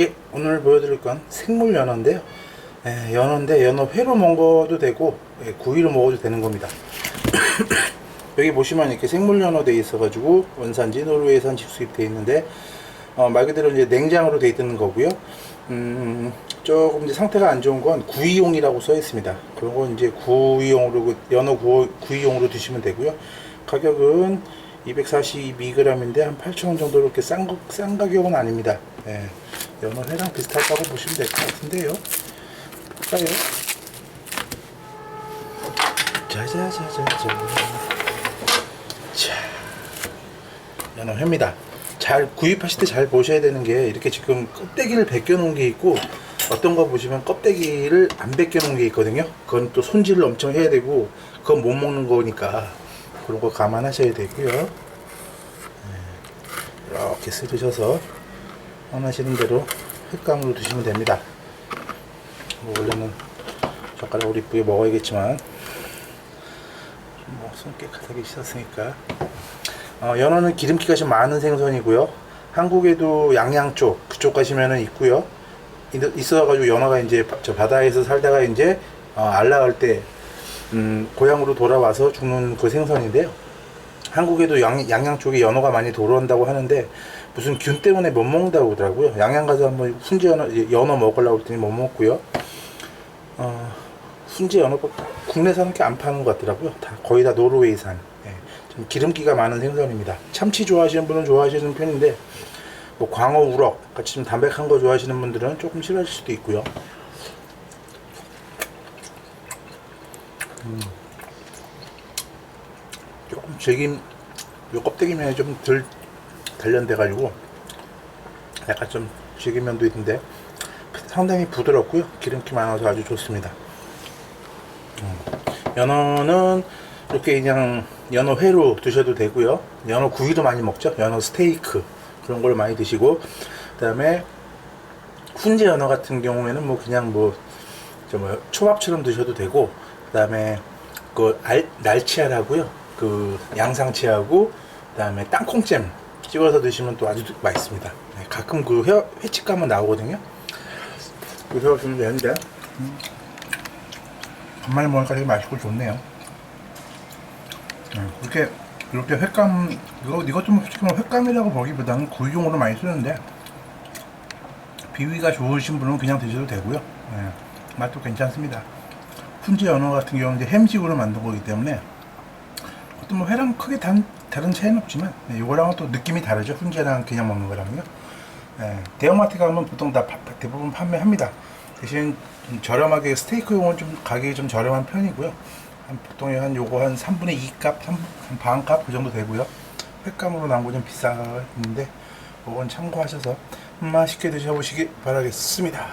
예, 오늘 보여드릴 건 생물 연어인데요. 예, 연어인데 연어 회로 먹어도 되고 예, 구이로 먹어도 되는 겁니다. 여기 보시면 이렇게 생물 연어 돼 있어가지고 원산지 노르웨이산 직수입 돼 있는데 어, 말 그대로 이제 냉장으로 돼 있는 거고요. 음, 조금 이제 상태가 안 좋은 건 구이용이라고 써 있습니다. 그런 건 이제 구이용으로 그 연어 구, 구이용으로 드시면 되고요. 가격은 242g인데 한 8,000원 정도 이렇게 싼, 거- 싼 가격은 아닙니다. 예, 연어 회랑 비슷하다고 보시면 될 것 같은데요. 볼까요? 짜자자자자. 자, 연어 회입니다. 잘 구입하실 때 잘 보셔야 되는 게 이렇게 지금 껍데기를 벗겨 놓은 게 있고 어떤 거 보시면 껍데기를 안 벗겨 놓은 게 있거든요. 그건 또 손질을 엄청 해야 되고 그건 못 먹는 거니까 그런 거 감안하셔야 되고요. 네, 이렇게 쓸으셔서 원하시는 대로 횟감으로 드시면 됩니다. 뭐 원래는 젓가락으로 이쁘게 먹어야겠지만 뭐손 깨끗하게 씻었으니까 어, 연어는 기름기가 좀 많은 생선이고요. 한국에도 양양 쪽 그쪽 가시면은 있고요. 있- 있어가지고 연어가 이제 바- 저 바다에서 살다가 이제 어, 알라갈 때 음, 고향으로 돌아와서 죽는 그 생선인데요. 한국에도 양, 양양 쪽에 연어가 많이 돌아온다고 하는데 무슨 균 때문에 못 먹는다고 그러더라고요. 양양 가서 한번 훈제 연어, 연어 먹으려고 했더니 못 먹고요. 어, 훈제 연어 국내산은 이렇게 안 파는 것 같더라고요. 다 거의 다 노르웨이산. 예, 좀 기름기가 많은 생선입니다. 참치 좋아하시는 분은 좋아하시는 편인데 뭐 광어, 우럭 같이 좀 담백한 거 좋아하시는 분들은 조금 싫어하실 수도 있고요. 음, 질긴 요 껍데기 면이 좀 덜 단련돼 가지고 약간 좀 질긴 면도 있는데 상당히 부드럽고요. 기름기 많아서 아주 좋습니다. 연어는 이렇게 그냥 연어 회로 드셔도 되고요. 연어 구이도 많이 먹죠. 연어 스테이크 그런 걸 많이 드시고 그 다음에 훈제 연어 같은 경우에는 뭐 그냥 뭐저뭐 초밥처럼 드셔도 되고 그다음에 그 알, 날치알하고요. 그 양상치하고 그다음에 땅콩잼 찍어서 드시면 또 아주 맛있습니다. 네, 가끔 그 회, 가면 나오거든요. 그래서 좀 되는데 간만에 먹으니까 되게 맛있고 좋네요. 음, 이렇게 이렇게 횟감 이거 이것도 뭐 솔직히 횟감이라고 보기보다는 구이용으로 많이 쓰는데 비위가 좋으신 분은 그냥 드셔도 되고요. 예, 맛도 괜찮습니다. 훈제 연어 같은 경우는 햄식으로 만든 거기 때문에 어떤 뭐 회랑 크게 단, 다른 차이는 없지만 예, 이거랑은 또 느낌이 다르죠. 훈제랑 그냥 먹는 거랑요. 예, 대형마트 가면 보통 다 파- 대부분 판매합니다. 대신 좀 저렴하게 스테이크용은 좀 가격이 좀 저렴한 편이고요. 한 보통 한 요거 한 3분의 2값, 반값 그 정도 되고요. 횟감으로 나온 거 좀 비싸는데 그건 참고하셔서 맛있게 드셔보시기 바라겠습니다.